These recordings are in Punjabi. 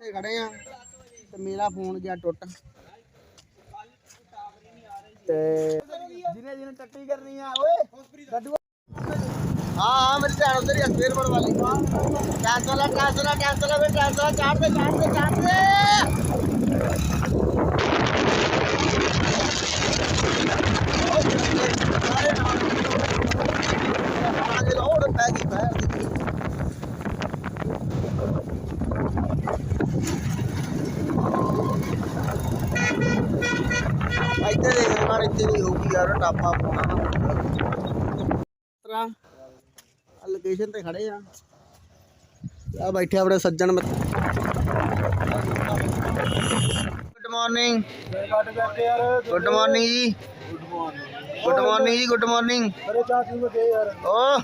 ਇੱਥੇ ਖੜੇ ਆ ਤੇ ਮੇਰਾ ਫੋਨ ਗਿਆ ਟੁੱਟ ਤੇ ਜਿਹਨੇ ਜਿਹਨੇ ਟੱਟੀ ਕਰਨੀ ਆ ਓਏ ਗੱਡੂ ਹਾਂ ਹਾਂ ਮੇਰੇ ਧਿਆਨ ਉਧਰ ਹੀ ਆ ਸਵੇਰ ਬੜ ਵਾਲੀ ਕੈਂਸਲ ਆ ਕੈਂਸਲ ਆ ਕੈਂਸਲ ਆ ਵੇ ਕੈਂਸਲ ਆ ਚਾੜ ਯਾਰ ਟਾਪਾ ਪਾਉਣਾ ਨਾ ਤਰਾ ਲੋਕੇਸ਼ਨ ਤੇ ਖੜੇ ਆ ਆ ਬੈਠੇ ਆਪਣੇ ਸੱਜਣ ਮਿੱਤਰ ਗੁੱਡ ਮਾਰਨਿੰਗ ਕੱਟ ਕਰਕੇ ਯਾਰ ਗੁੱਡ ਮਾਰਨਿੰਗ ਜੀ ਗੁੱਡ ਮਾਰਨਿੰਗ ਜੀ ਗੁੱਡ ਮਾਰਨਿੰਗ ਅਰੇ ਚਾਹ ਪੀ ਕੇ ਯਾਰ ਓ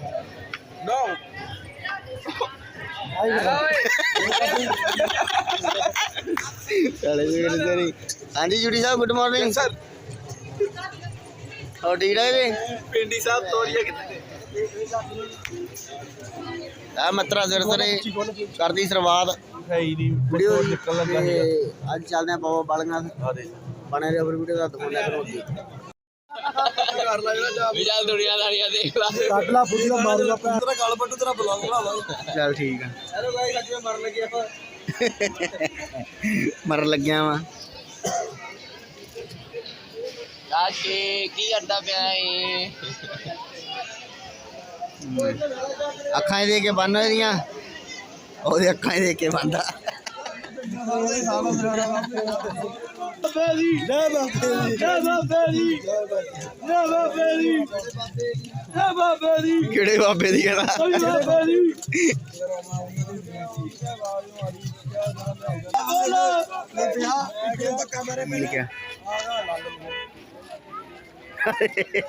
ਨੋ ਚਲੇ ਜੀ ਮੇਰੇ ਤੇਰੀ ਹਾਂਜੀ ਜੁੜੀ ਸਾਹਿਬ ਗੁੱਡ ਮਾਰਨਿੰਗ ਸਰ ਹੋ ਠੀਕ ਠਾਕ ਜੀ? ਪਿੰਡੀ ਸਾਹਿਬ ਤੋਰੀਆ ਕਿੱਥੇ? ਆ ਮਤਰਾ ਸਿਰ ਸਰੇ ਕਰਦੀ ਸ਼ੁਰੂਆਤ। ਹੈ ਹੀ ਨਹੀਂ ਵੀਡੀਓ ਨਿਕਲ ਲੱਗਾ ਅੱਜ ਚੱਲਦੇ ਆ ਬਾਬਾ ਬਾਲੀਆਂ ਬਣੇ ਰਹੋ ਫਿਰ ਵੀਡੀਓ ਦਾ ਦਿਖਾਉਂਦੇ ਆ ਕਰੋ ਕਰ ਲੈ ਜਿਹੜਾ ਜਾ ਵਿਚਾਲ ਦੁਨੀਆ ਦਾਰੀਆਂ ਦੇਖ ਲਾ। ਕੱਟ ਲਾ ਫੁੱਟੀ ਦਾ ਮਾਰੂਗਾ ਪੈਰ ਤੇਰਾ ਗਲ ਪੱਟੂ ਤੇਰਾ ਬਲੌਗ ਬਣਾਵਾ ਚੱਲ ਠੀਕ ਆ। ਹੈਲੋ ਗਾਇਸ ਅੱਜ ਮੈਂ ਮਰਨ ਲੱਗਿਆ। ਆਪਾਂ ਮਰਨ ਲੱਗਿਆ ਵਾ। ਕਾਸ਼ੇ ਕੀ ਕਰਦਾ ਪਿਆ ਏ ਅੱਖਾਂ 'ਚ ਦੇ ਕੇ ਬੰਨ ਇਹਦੀਆਂ ਉਹਦੇ ਅੱਖਾਂ 'ਚ ਦੇ ਕੇ ਬੰਦਾ ਬੇਰੀ ਲੈ ਬਾਬੇ ਲੈ ਬਾਬੇ ਦੀ ਲੈ ਬਾਬੇ ਦੀ ਲੈ ਬਾਬੇ ਦੀ ਕਿਹੜੇ ਬਾਬੇ ਦੀ ਕਹਿਣਾ ਲੈ ਬਾਬੇ ਦੀ ਮਿਲ ਗਿਆ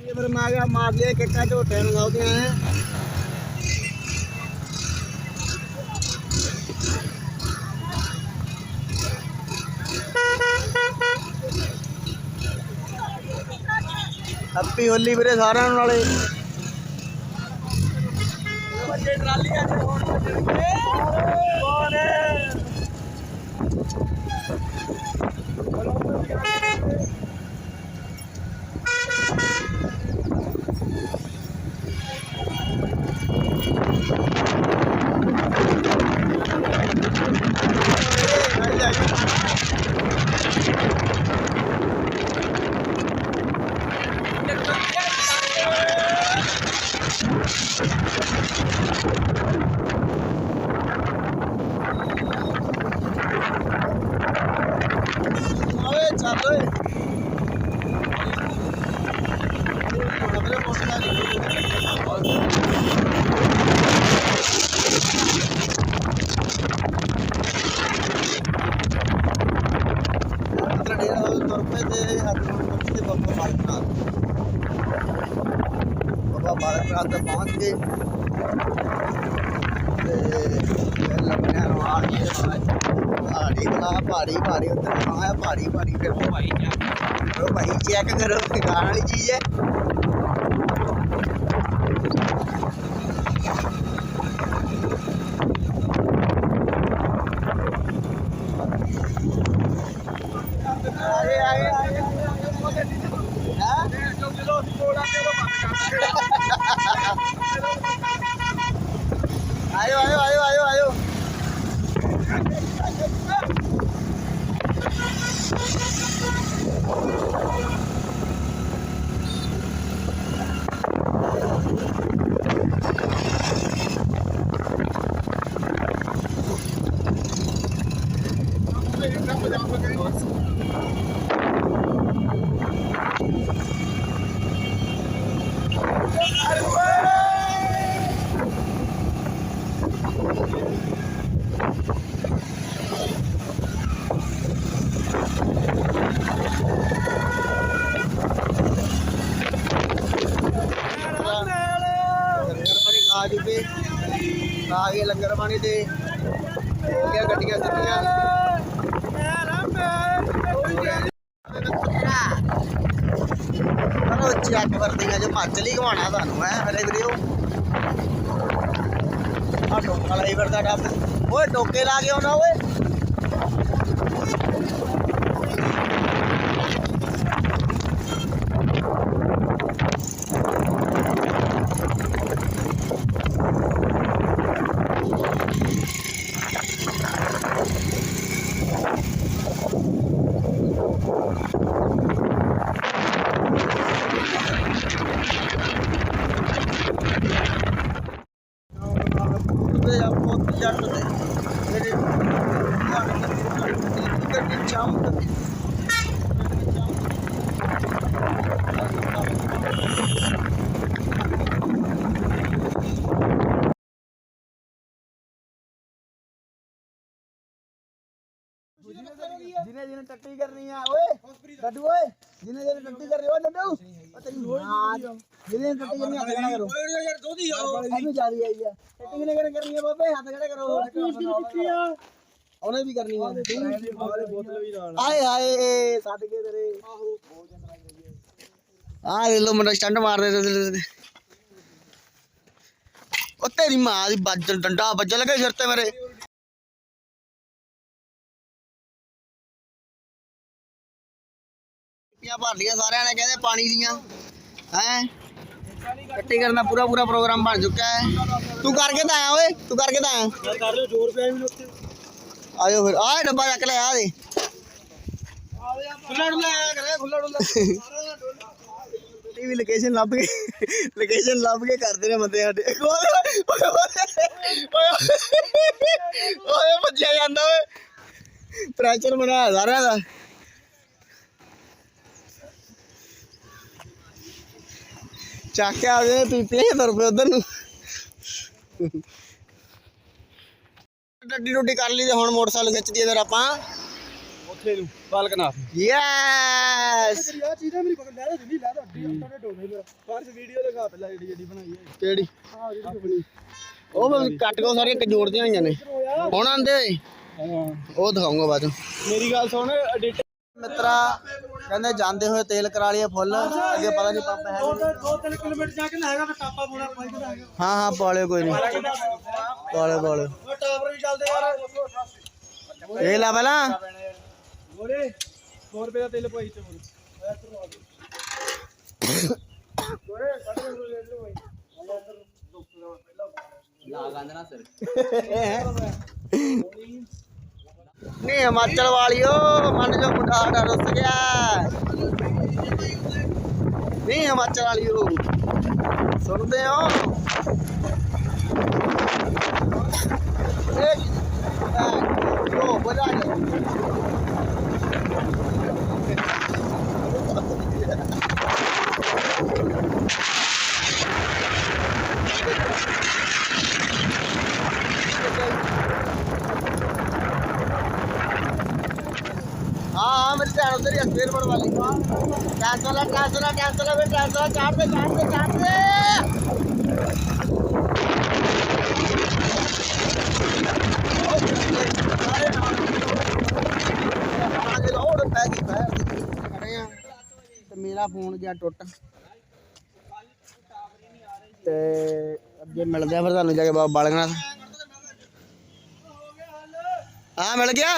ਇਹ ਫਿਰ ਮਾਰ ਗਿਆ ਮਾਰ ਲਿਆ ਕਿੱਟਾ ਝੋਟੇ ਨੂੰ ਹੈਪੀ ਹੋਲੀ ਵੀਰੇ ਸਾਰਿਆਂ ਨੂੰ ਨਾਲੇ। ਓਏ भारी भारी उधर भारी भारी फिर भाई चेक करो दुकान वाली चीज़ है ਆ ਗਏ ਲੰਗਰ ਪਾਣੀ ਤੇ। ਹੋ ਗਿਆ ਗੱਡੀਆਂ ਸਿੱਧੀਆਂ ਚਲੋ ਚੱਕ ਵਰਦੀਆਂ ਜੋ ਭੱਜ ਲਈ ਘਵਾਣਾ ਤੁਹਾਨੂੰ, ਹੈ ਹਰੇ ਵੀਡੀਓ ਆ ਟੋਕਾ ਲਾਈ ਫਿਰਦਾ ਡੱਬ ਓਏ ਟੋਕੇ ਲਾ ਕੇ ਆਉਣਾ, ਓਏ। बहुत मिल जाता है मेरे ਜਿਹਨੇ ਟੱਟੀ ਕਰਨੀ ਆ ਓਏ ਡੱਡੂ ਓਏ ਜਿਹਨੇ ਜਿਹਨੇ ਟੱਟੀ ਕਰਨੀ ਓਏ ਡੱਡੂ ਓ ਤੇਰੀ ਮਾਂ ਜਿਹਨੇ ਟੱਟੀ ਕਰਨੀ ਹੱਥ ਖੜਾ ਕਰੋ। ਯਾਰ ਦੋਦੀ ਆ। ਇਹਨੂੰ ਜਾ ਰਹੀ ਆਈ ਆ। ਟੱਟੀ ਕਿਨੇ ਕਰਨੀ ਆ ਬਾਬੇ? ਹੱਥ ਖੜਾ ਕਰੋ। ਉਹਨੇ ਵੀ ਕਰਨੀ ਆ। ਆਏ ਹਾਏ ਸਦਕੇ ਤੇਰੇ। ਆ ਲੈ ਲੋ ਮੁੰਡਾ ਸਟੰਟ ਮਾਰਦੇ ਉਹ ਤੇਰੀ ਮਾਂ ਦੀ ਵੱਜ ਡੰਡਾ ਵੱਜ ਲਗਾ ਸਿਰ ਤੇ ਮੇਰੇ। ਪੀਆਂ ਭਰ ਲੀਆਂ ਸਾਰਿਆਂ ਨੇ ਕਹਿੰਦੇ ਪਾਣੀ ਦੀਆਂ। ਹੈ? ਇਕੱਠੀ ਕਰਨ ਪੂਰਾ ਪੂਰਾ ਪ੍ਰੋਗਰਾਮ ਬਣ ਚੁੱਕਾ ਹੈ। ਤੂੰ ਕਰਕੇ ਤਾਂ ਆਇਆ ਓਏ ਤੂੰ ਕਰਕੇ ਤਾਂ ਆਇਆ। ਕਰ ਲਿਓ ਜ਼ੋਰ ਪਿਆ ਵੀ ਉੱਤੇ ਆਜੋ ਫਿਰ ਆਹ ਡੱਬਾ ਚੱਕ ਲੈ ਆ ਦੇ। ਖੁੱਲਾ ਡੁੱਲਾ ਆਇਆ ਕਰੇ ਖੁੱਲਾ ਡੁੱਲਾ। ਟੀਵੀ ਲੋਕੇਸ਼ਨ ਲੱਭ ਕੇ ਲੋਕੇਸ਼ਨ ਲੱਭ ਕੇ ਕਰਦੇ ਨੇ ਬੰਦੇ ਸਾਡੇ। ਓਏ ਓਏ ਓਏ ਓਏ ਭੱਜਿਆ ਜਾਂਦਾ ਓਏ। ਪ੍ਰੈਸ਼ਰ ਬਣਾਇਆ ਸਾਰਿਆਂ ਦਾ। ਚੱਕ ਕੇ ਆਵੇ ਪੀਪੀ ਤੁਰ ਪਏ ਉਧਰ ਨੂੰ। ਡੱਡੀ ਰੋਟੀ ਕਰ ਲਈ ਤੇ ਹੁਣ ਮੋਟਰਸਾਈਕਲ ਖਿੱਚ ਦਈਏ ਫਿਰ ਆਪਾਂ। ਉੱਥੇ ਨੂੰ ਬਾਲਕਨਾਥ। ਯੈਸ ਆ ਚੀਜ਼ ਮੇਰੀ ਪਕੜ ਲੈ ਨਹੀਂ ਲੈ ਅੱਡੀ ਅੱਡਾ ਡੋਲੇ ਮੇਰਾ ਫਰਸ ਵੀਡੀਓ ਦਿਖਾ ਪਹਿਲਾਂ ਜਿਹੜੀ ਜਿਹੜੀ ਬਣਾਈ ਹੈ। ਕਿਹੜੀ? ਹਾਂ ਜਿਹੜੀ ਬਣੀ ਉਹ ਮੈਂ ਕੱਟ ਕੇ ਸਾਰੀਆਂ ਕਜੋੜਦੀਆਂ ਹੋਈਆਂ ਨੇ। ਹੁਣ ਆਂਦੇ ਹਾਂ। ਉਹ ਦਿਖਾਉਂਗਾ ਬਾਅਦ। ਮੇਰੀ ਗੱਲ ਸੁਣ ਐਡਿਟ ਮਿੱਤਰਾ ਕਹਿੰਦੇ ਜਾਂਦੇ ਹੋਏ ਤੇਲ ਕਰਾ ਲਈਏ ਫੁੱਲ ਅੱਗੇ ਪਤਾ ਨਹੀਂ ਪੰਪ ਹੈ ਦੋ ਦੋ ਤਿੰਨ ਕਿਲੋਮੀਟਰ ਜਾ ਕੇ ਨਾ ਹੈਗਾ ਫਿਰ ਟਾਪਾ ਪਾਉਣਾ ਪਾਈ ਦਾ ਹੈਗਾ ਹਾਂ ਹਾਂ ਪਾਲਿਓ ਕੋਈ ਨਹੀਂ ਪਾਲਿਓ ਪਾਲਿਓ ਉਹ ਟਾਵਰ ਵੀ ਚੱਲਦੇ ਯਾਰ ਇਹ ਲਾ ਪਹਿਲਾਂ ਬੋਲੇ 100 ਰੁਪਏ ਦਾ ਤੇਲ ਪਾਈ ਤੇ ਬੋਲੇ ਨਹੀਂ नहीं हिमाचल वाली मन जो बुढ़ा डर गया नहीं हिमाचल वालियों सुनते हो एक हाँ मेरी ध्यान उधर ही अखबार बढ़वा ली ट्रांसफर ट्रांसफर ट्रांसफर ट्रांसफर चाट दे चाट दे चाट दे ਤੇ ਮੇਰਾ ਫੋਨ ਗਿਆ ਟੁੱਟ ਤੇ ਅੱਗੇ ਮਿਲਦੇ ਆ ਫਿਰ ਤੁਹਾਨੂੰ ਜਾ ਕੇ ਬਾਬਾ ਬਾਲਗਨਾਥ ਹਾਂ ਮਿਲ ਗਿਆ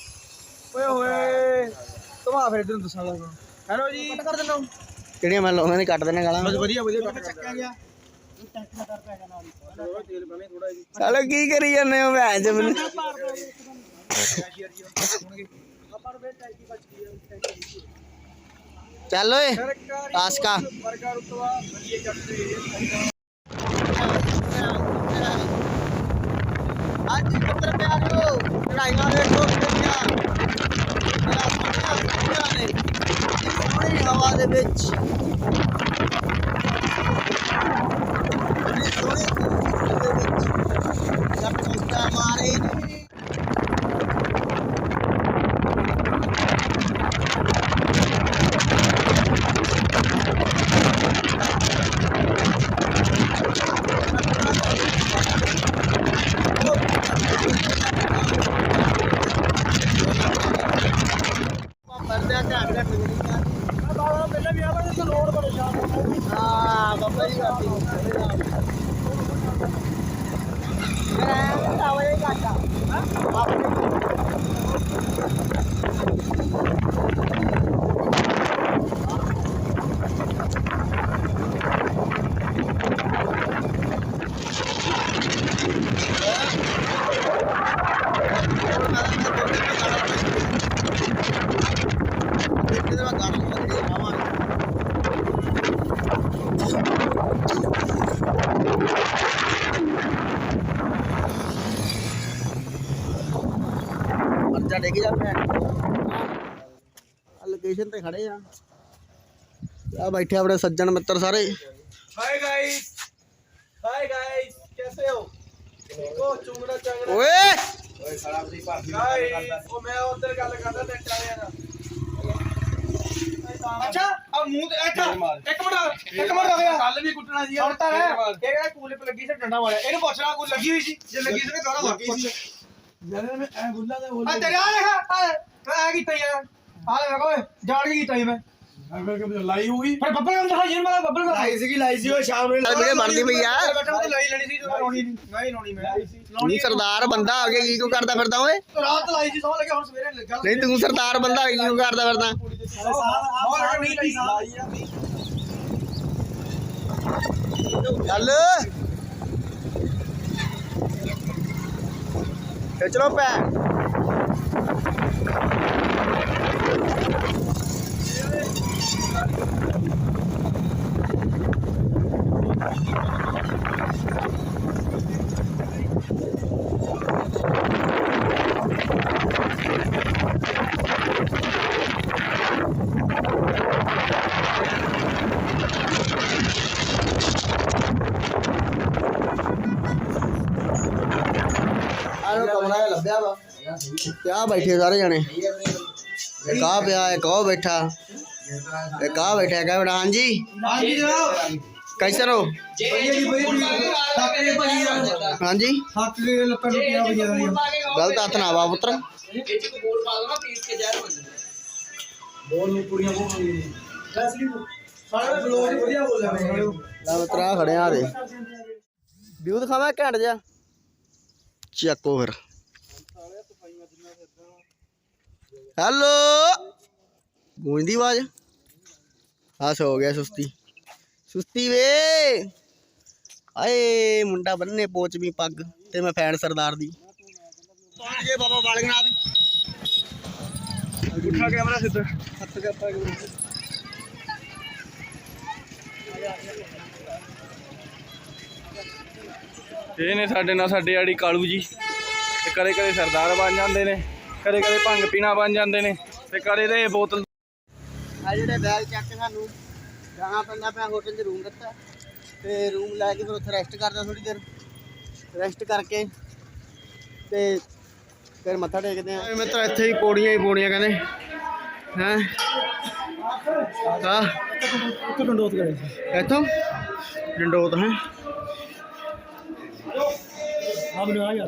ਓਏ ਹੋਏ। ਤੁਮਾ ਫਿਰ ਇਧਰ ਦੱਸਾਂ ਲੱਗਾ ਹੈਲੋ ਜੀ। ਕੱਟ ਕਰ ਦਿੰਦਾ ਕਿਹੜੀਆਂ ਮੈਂ ਉਹਨਾਂ ਨੇ ਕੱਟ ਦੇਣੇ ਗਾਲਾਂ। ਵਧੀਆ ਵਧੀਆ ਕੱਟ ਚੱਕਿਆ ਗਿਆ। ਜੀ ਚਲੋ ਕੀ ਕਰੀ ਜਾਂਦੇ ਹੋ ਭੈਣ ਚ ਮੈਨੂੰ? ਆਪਾਂ ਨੂੰ ਵੇ ਟੈਂਕੀ ਬਚ ਗਈ ਹੈ ਟੈਂਕੀ ਚੱਲ ਓਏ ਸਰਕਾਰੀ ਆਸਕਾ ਅੱਜ ਮਿੱਤਰ ਪਿਆਰਿਓ ਚੜਾਈਆਂ ਦੇ ਹਵਾ ਦੇ ਵਿੱਚ ਸੋਹਣੀ ਦੇ ਵਿੱਚ ਜਦ ਤੁਸਤਾ ਮਾਰੇ Ha? ਡਿੱਗ ਜਾ ਭੈਣ ਆ ਲੋਕੇਸ਼ਨ ਤੇ ਖੜੇ ਆ ਆ ਬੈਠੇ ਆਪਣੇ ਸੱਜਣ ਮਿੱਤਰ ਸਾਰੇ हाय गाइस हाय गाइस कैसे हो ठीक हो चुंगड़ा चंगड़ा ਓਏ गाइस ਉਹ ਮੈਂ ਉਧਰ ਗੱਲ ਕਰਦਾ ਤੇ ਟਾਲਿਆ ਨਾ ਅੱਛਾ ਆ ਮੂੰਹ ਤੇ ਇੱਕ ਇੱਕ ਮਿੰਟ ਇੱਕ ਮਿੰਟ ਹੋ ਗਿਆ ਕੱਲ ਵੀ ਕੁੱਟਣਾ ਸੀ ਹੁਣ ਤਾਂ ਹੈ ਇਹ ਕਿਹੜਾ ਕੂਲੇ ਤੇ ਲੱਗੀ ਸੀ ਡੰਡਾ ਮਾਰਿਆ ਇਹਨੂੰ ਪੁੱਛਣਾ ਕੋਈ ਲੱਗੀ ਹੋਈ ਸੀ ਜੇ ਲੱਗੀ ਸੀ ਤੇ ਗਾਣਾ ਲੱਗੀ ਸੀ ਜਦ ਮੈਂ ਐ ਗੁੱਲਾ ਦੇ ਬੋਲ ਆ ਤੇਰੇ ਆ ਦੇਖ ਆ ਐ ਕੀਤਾ ਯਾਰ ਆ। ਦੇਖ ਓਏ ਜਾੜ ਕੇ ਕੀਤਾ ਸੀ ਮੈਂ। ਲਾਈ ਹੋਈ ਫਿਰ ਬੱਬਲ ਕੰਮ ਦਿਖਾ ਜੇਨ ਵਾਲਾ ਬੱਬਲ ਕੰਮ ਲਾਈ ਸੀਗੀ ਲਾਈ ਸੀ ਉਹ ਸ਼ਾਮ ਨੂੰ ਚੱਲ ਵੀਡੀਓ ਬਣਦੀ ਪਈ ਆ। ਬੈਠਾ ਉਹ ਲਾਈ ਲੈਣੀ ਸੀ ਤੇ ਲਾਉਣੀ ਨਹੀਂ ਨਹੀਂ ਲਾਉਣੀ ਮੈਂ। ਨਹੀਂ ਸਰਦਾਰ ਬੰਦਾ ਆ ਕੇ ਕੀ ਕਿਉਂ ਕਰਦਾ ਫਿਰਦਾ ਓਏ? ਰਾਤ ਲਾਈ ਸੀ ਸੌ ਲੱਗਿਆ ਹੁਣ ਸਵੇਰੇ ਲੱਗਾ ਨਹੀਂ ਤੂੰ ਸਰਦਾਰ ਬੰਦਾ ਆ ਕੇ ਕਿਉਂ ਕਰਦਾ ਫਿਰਦਾ? ਹੋਰ để cho nó về Thank you. ਕਿਆ ਬੈਠੇ ਸਾਰੇ ਜਣੇ? ਇੱਕ ਆ ਪਿਆ ਇੱਕ ਉਹ ਬੈਠਾ। ਇੱਕ ਆ ਬੈਠਾ ਹੈਗਾ ਬੜਾ ਹਾਂਜੀ? ਹਾਂਜੀ ਜਨਾਬ। ਕੈਸੇ ਜੀ ਜੀ ਭਾਈ ਹਾਂਜੀ? ਥੱਕ ਗਏ ਲੱਤਾਂ ਗਲਤ ਹੱਥ ਨਾ ਵਾ ਪੁੱਤਰ। ਬੋਲ ਨੂੰ ਕੁੜੀਆਂ ਬੋਲ ਵੈਸਲੀ ਸਾਰੇ ਬਲੋਗ ਵਧੀਆ ਬੋਲਿਆ ਮੈਂ। ਲੈ ਪੁੱਤਰਾ ਖੜਿਆ ਦੇ ਵਿਊ ਦਿਖਾਵਾਂ ਘੈਂਟ ਜਿਹਾ? ਚੱਕੋ ਫਿਰ। ਹੈਲੋ। ਗੂੰਜਦੀ ਆਵਾਜ਼। ਆ ਸੋ ਗਿਆ ਸੁਸਤੀ। ਸੁਸਤੀ ਵੇ। ਆਏ ਮੁੰਡਾ ਬੰਨੇ ਪੋਚਵੀਂ ਪੱਗ ਤੇ ਮੈਂ ਫੈਨ ਸਰਦਾਰ ਦੀ। ਪਹੁੰਚ ਗਏ ਬਾਬਾ ਬਾਲਗਨਾਥ ਉੱਠਾ ਕੈਮਰਾ ਸਿੱਧਾ। ਹੱਥ ਕਰਤਾ ਇਹ ਨੇ ਸਾਡੇ ਨਾਲ ਸਾਡੇ ਆੜੀ ਕਾਲੂ ਜੀ। ਤੇ ਕਦੇ ਕਦੇ ਸਰਦਾਰ ਬਣ ਜਾਂਦੇ ਨੇ। ਕਦੇ ਕਦੇ ਭੰਗ ਪੀਣਾ ਬਣ ਜਾਂਦੇ ਨੇ ਤੇ ਕਦੇ ਦੇ ਬੋਤਲ ਆ ਜਿਹੜੇ ਬੈਗ ਚੱਕ ਕੇ ਸਾਨੂੰ ਜਾਣਾ ਪੈਂਦਾ ਪਿਆ ਹੋਟਲ 'ਚ ਰੂਮ ਦਿੱਤਾ ਤੇ ਰੂਮ ਲੈ ਕੇ ਫਿਰ ਉੱਥੇ ਰੈਸਟ ਕਰਦਾ ਥੋੜੀ ਦੇਰ। ਰੈਸਟ ਕਰਕੇ ਤੇ ਫਿਰ ਮੱਥਾ ਟੇਕਦੇ ਆ ਮਿੱਤਰ ਇੱਥੇ ਹੀ ਪੌੜੀਆਂ ਹੀ ਪੌੜੀਆਂ ਕਹਿੰਦੇ। ਹੈ? ਹਾਂ। ਉੱਥੇ ਡੰਡੋਤ ਕਰੇ। ਇੱਥੋਂ? ਡੰਡੋਤ ਹੈ? ਆ ਬਣਾ ਆ।